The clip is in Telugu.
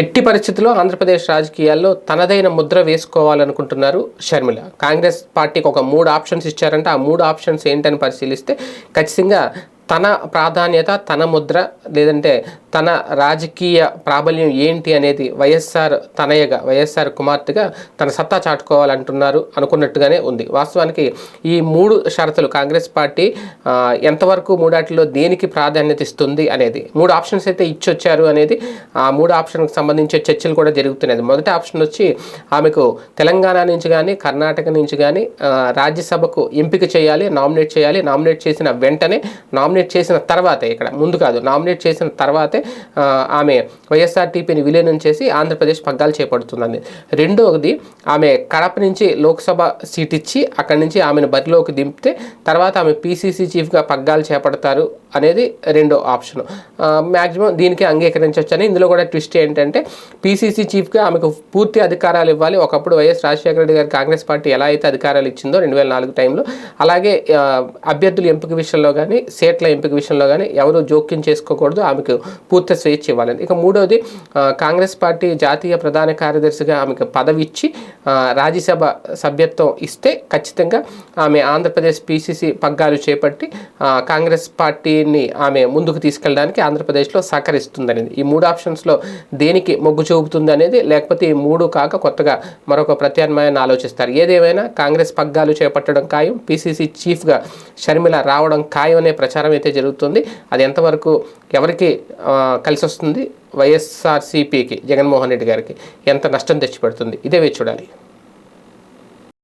ఎట్టి పరిస్థితుల్లో ఆంధ్రప్రదేశ్ రాజకీయాల్లో తనదైన ముద్ర వేసుకోవాలనుకుంటున్నారు షర్మిల. కాంగ్రెస్ పార్టీకి ఒక మూడు ఆప్షన్స్ ఇచ్చారంటే. ఆ మూడు ఆప్షన్స్ ఏంటని పరిశీలిస్తే ఖచ్చితంగా తన ప్రాధాన్యత తన ముద్ర లేదంటే తన రాజకీయ ప్రాబల్యం ఏంటి అనేది వైఎస్ఆర్ తనయగా వైఎస్ఆర్ కుమార్తెగా తన సత్తా చాటుకోవాలంటున్నారు అనుకున్నట్టుగానే ఉంది. వాస్తవానికి ఈ మూడు షరతులు కాంగ్రెస్ పార్టీ ఎంతవరకు మూడాటిలో దేనికి ప్రాధాన్యత ఇస్తుంది అనేది మూడు ఆప్షన్స్ అయితే ఇచ్చొచ్చారు అనేది ఆ మూడు ఆప్షన్కి సంబంధించి చర్చలు కూడా జరుగుతున్నాయి. మొదటి ఆప్షన్ వచ్చి ఆమెకు తెలంగాణ నుంచి కానీ కర్ణాటక నుంచి కానీ రాజ్యసభకు ఎంపిక చేయాలి నామినేట్ చేయాలి. నామినేట్ చేసిన వెంటనే నామినేట్ చేసిన తర్వాతే ఇక్కడ ముందు కాదు నామినేట్ చేసిన తర్వాతే ఆమె వైఎస్ఆర్టీపీని విలీనం చేసి ఆంధ్రప్రదేశ్ పగ్గాలు చేపడుతుందని రెండవది ఆమె కడప నుంచి లోక్సభ సీట్ ఇచ్చి అక్కడి నుంచి ఆమెను బరిలోకి దింపితే తర్వాత ఆమె పీసీసీ చీఫ్గా పగ్గాలు చేపడతారు అనేది రెండో ఆప్షన్. మ్యాక్సిమం దీనికి అంగీకరించవచ్చని ఇందులో కూడా ట్విస్ట్ ఏంటంటే పీసీసీ చీఫ్గా ఆమెకు పూర్తి అధికారాలు ఇవ్వాలి. ఒకప్పుడు వైఎస్ రాజశేఖర రెడ్డి గారి కాంగ్రెస్ పార్టీ ఎలా అయితే అధికారాలు ఇచ్చిందో రెండు వేల నాలుగు టైంలో అలాగే అభ్యర్థుల ఎంపిక విషయంలో కానీ సీట్ల ఎంపిక విషయంలో కానీ ఎవరు జోక్యం చేసుకోకూడదు ఆమెకు పూర్తి స్వేచ్ఛ ఇవ్వాలని. ఇక మూడవది కాంగ్రెస్ పార్టీ జాతీయ ప్రధాన కార్యదర్శిగా ఆమెకు పదవి ఇచ్చి రాజ్యసభ సభ్యత్వం ఇస్తే ఖచ్చితంగా ఆమె ఆంధ్రప్రదేశ్ పీసీసీ పగ్గాలు చేపట్టి కాంగ్రెస్ పార్టీని ఆమె ముందుకు తీసుకెళ్ళడానికి ఆంధ్రప్రదేశ్లో సహకరిస్తుందనేది. ఈ మూడు ఆప్షన్స్లో దేనికి మొగ్గు చూపుతుంది అనేది లేకపోతే ఈ మూడు కాక కొత్తగా మరొక ప్రత్యామ్నాయాన్ని ఆలోచిస్తారు. ఏదేమైనా కాంగ్రెస్ పగ్గాలు చేపట్టడం ఖాయం పీసీసీ చీఫ్గా షర్మిల రావడం ఖాయం అనే ప్రచారం అయితే జరుగుతుంది. అది ఎంతవరకు ఎవరికి కలిసి వస్తుంది? వైఎస్ఆర్సీపీకి జగన్మోహన్ రెడ్డి గారికి. ఎంత నష్టం తెచ్చిపెడుతుంది? ఇదే చూడాలి.